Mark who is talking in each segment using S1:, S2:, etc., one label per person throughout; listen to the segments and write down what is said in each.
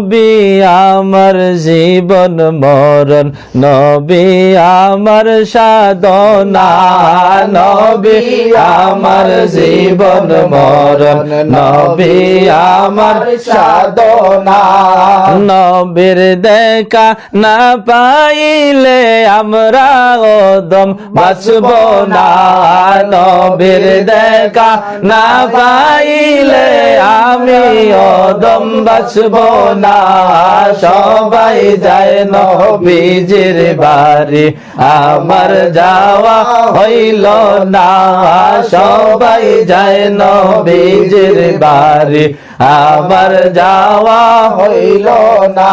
S1: নবী আমার জীবন মরণ, নবী আমার সাধনা, নবী আমার জীবন মরণ, নবী আমার সাধনা। নবীর দেখা না পাইলে আমরা ওদম বাঁচব না। নবীর দেখা না পাইলে আমি অদম বাঁচব না, সবাই যায় নবীজির বাড়ি। আমার যাওয়া হইল না, সবাই যায় নবীজির বাড়ি। আমার যাওয়া হইল না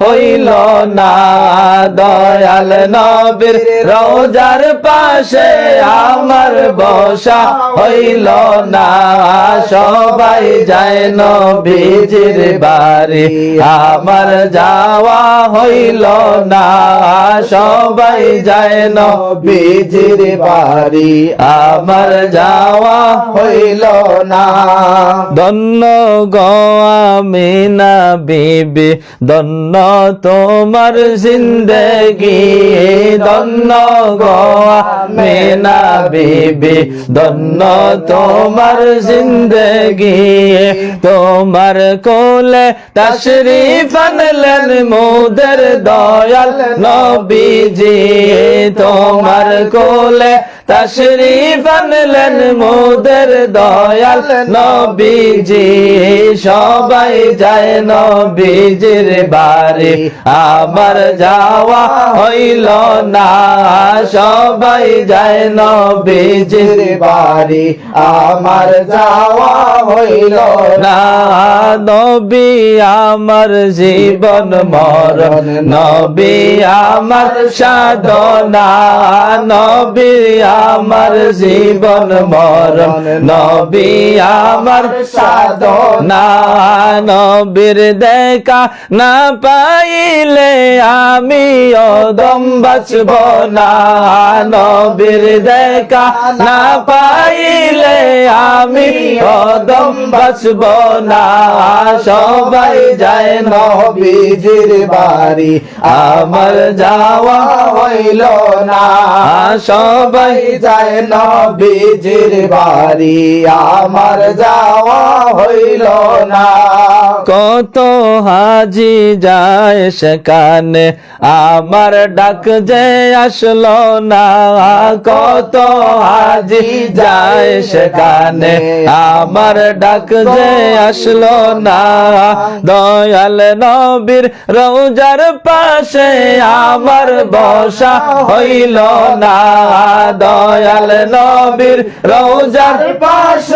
S1: হইল না দয়াল নবীর রোজার পাশে আমার বসা হইল না। সবাই যায় নবীজির বাড়ি, আমার যাওয়া হইল না। সবাই যায় নবীজির বাড়ি, আমার যাওয়া হইল না। ধন্য গো আমি না বিবি, ধন্য তোমার জিন্দগি, ধন্য গো আমি না বিবি ধন্য তোমার জিন্দগি। তোমার কোলে তশরিফ আনলেন মোদের দয়াল নবীজি, তোমার কোলে তশরিফ আনলেন মোদের দয়াল নবীজি। সবাই যায় নবীজির বাড়ি। আমার যাওয়া হইল না। সবাই যায় নবীজির বাড়ি। আমার যাওয়া হইল না। নবী আমার জীবন মরণ। নবী আমার সাধনা। নবী আমার জীবন মরণ, নবী আমার সাধনা, নবীর দেখা না পাইলে আমি অদম বাঁচব না, নবীর দেখা না পাইলে আমি কদম বাঁচব না। সবাই যায় নবীজির বাড়ি। আমার যাওয়া হইল না। সবাই যায় নবীজির বাড়ি। আমার যাওয়া হইল না। কত হাজি যায় সেখানে? আমার ডাক যে আসলো না, কত হাজি যায় সেখানে? আমার ডাক যে আসলো না, দয়াল নবীর রোজার পাশে আমার বসা হইল না, দয়াল নবীর রোজার পাশে